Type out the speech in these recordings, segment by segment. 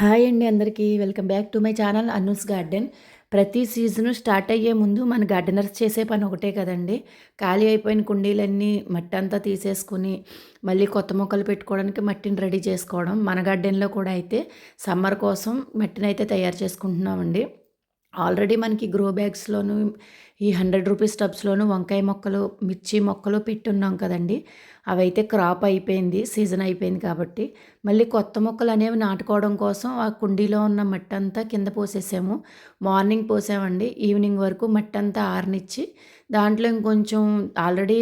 Hi అండి అందరికీ. Welcome back to my channel Annu's garden. ప్రతి సీజను స్టార్ట్ అయ్యే ముందు మన గార్డెనర్స్ చేసే పని ఒకటే కదండి. ఖాళీ అయిపోయిన కుండీలన్నీ మట్టి అంతా తీసేసుకుని మళ్ళీ కొత్త మొక్కలు పెట్టుకోవడానికి మట్టిని రెడీ చేసుకోవడం మన గార్డెన్లో కూడా అయితే సమ్మర్ కోసం మట్టిని అయితే తయారు చేసుకుంటున్నామండి. ఆల్రెడీ మనకి గ్రో బ్యాగ్స్లోను ఈ హండ్రెడ్ రూపీస్ టబ్స్లోను వంకాయ మొక్కలు మిర్చి మొక్కలు పెట్టున్నాం కదండి. అవైతే క్రాప్ అయిపోయింది సీజన్ అయిపోయింది కాబట్టి. మళ్ళీ కొత్త మొక్కలు అనేవి నాటుకోవడం కోసం ఆ కుండీలో ఉన్న మట్టి అంతా కింద పోసేసాము. మార్నింగ్ పోసామండి. ఈవినింగ్ వరకు మట్టి అంతా ఆరనిచ్చి దాంట్లో ఇంకొంచెం ఆల్రెడీ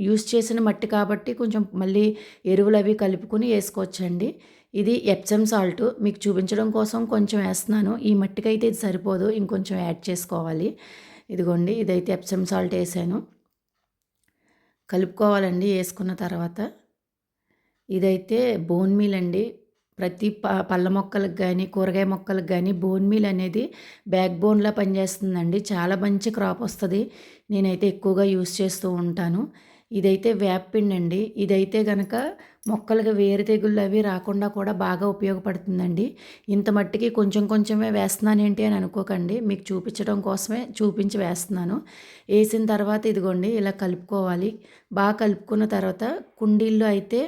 యూస్ చేసిన మట్టి కాబట్టి కొంచెం మళ్ళీ ఎరువులు అవి కలుపుకొని వేసుకోవచ్చండి. ఇది ఎప్సమ్ సాల్ట్ మీకు చూపించడం కోసం కొంచెం వేస్తున్నాను. ఈ మట్టికైతే ఇది సరిపోదు. ఇంకొంచెం యాడ్ చేసుకోవాలి. ఇదిగోండి ఇదైతే ఎప్సమ్ సాల్ట్ వేసాను. కలుపుకోవాలండి వేసుకున్న తర్వాత. ఇదైతే బోన్ మీల్ అండి. ప్రతి ప పళ్ళ మొక్కలకు కానీ కూరగాయ మొక్కలకు కానీ బోన్ మీల్ అనేది బ్యాక్ బోన్లా పనిచేస్తుందండి. చాలా మంచి క్రాప్ వస్తుంది. నేనైతే ఎక్కువగా యూస్ చేస్తూ ఉంటాను. ఇదైతే వేపపిండి అండి ఇదైతే కనుక మొక్కలకి వేరు తెగుళ్ళు అవి రాకుండా కూడా బాగా ఉపయోగపడుతుందండి. ఇంత మట్టికి కొంచెం కొంచెమే వేస్తున్నానేంటి అని అనుకోకండి. మీకు చూపించడం కోసమే చూపించి వేస్తున్నాను. వేసిన తర్వాత ఇదిగోండి ఇలా కలుపుకోవాలి. బాగా కలుపుకున్న తర్వాత కుండీల్లో అయితే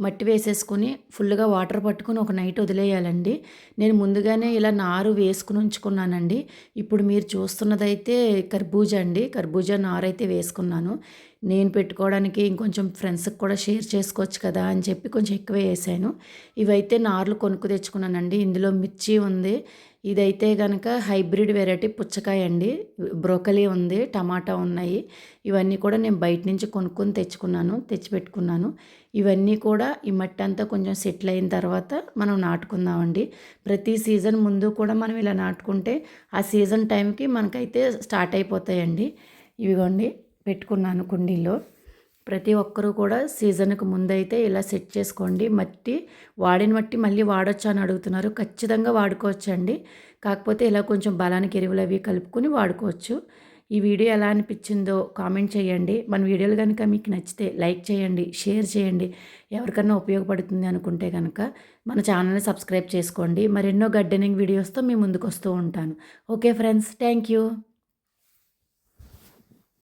మట్టి వేసేసుకుని ఫుల్గా వాటర్ పట్టుకుని ఒక నైట్ వదిలేయాలండి. నేను ముందుగానే ఇలా నారు వేసుకుని ఉంచుకున్నానండి. ఇప్పుడు మీరు చూస్తున్నదైతే కర్బూజా అండి. కర్బూజా నారు అయితే వేసుకున్నాను. నేను పెట్టుకోవడానికి ఇంకొంచెం ఫ్రెండ్స్కి కూడా షేర్ చేసుకోవచ్చు కదా అని అని చెప్పి కొంచెం ఎక్కువ వేసాను. ఇవైతే నార్లు కొనుక్కు తెచ్చుకున్నానండి. ఇందులో మిర్చి ఉంది. ఇదైతే కనుక హైబ్రిడ్ వెరైటీ పుచ్చకాయ అండి. బ్రోకలీ ఉంది టమాటా ఉన్నాయి. ఇవన్నీ కూడా నేను బయట నుంచి కొనుక్కొని తెచ్చుకున్నాను తెచ్చిపెట్టుకున్నాను. ఇవన్నీ కూడా ఈ మట్టి అంతా కొంచెం సెటిల్ అయిన తర్వాత మనం నాటుకుందామండి. ప్రతి సీజన్ ముందు కూడా మనం ఇలా నాటుకుంటే ఆ సీజన్ టైంకి మనకైతే స్టార్ట్ అయిపోతాయండి. ఇవిగోండి పెట్టుకున్నాను కుండీలో. ప్రతి ఒక్కరూ కూడా సీజన్కి ముందైతే ఇలా సెట్ చేసుకోండి. మట్టి వాడిన మట్టి మళ్ళీ వాడొచ్చు అని అడుగుతున్నారు. ఖచ్చితంగా వాడుకోవచ్చండి. కాకపోతే ఇలా కొంచెం బలానికి ఎరువులు అవి కలుపుకొని వాడుకోవచ్చు. ఈ వీడియో ఎలా అనిపించిందో కామెంట్ చేయండి. మన వీడియోలు కనుక మీకు నచ్చితే లైక్ చేయండి షేర్ చేయండి. ఎవరికన్నా ఉపయోగపడుతుంది అనుకుంటే కనుక మన ఛానల్ని సబ్స్క్రైబ్ చేసుకోండి. మరెన్నో గార్డెనింగ్ వీడియోస్తో మీ ముందుకు వస్తూ ఉంటాను. Okay friends thank you.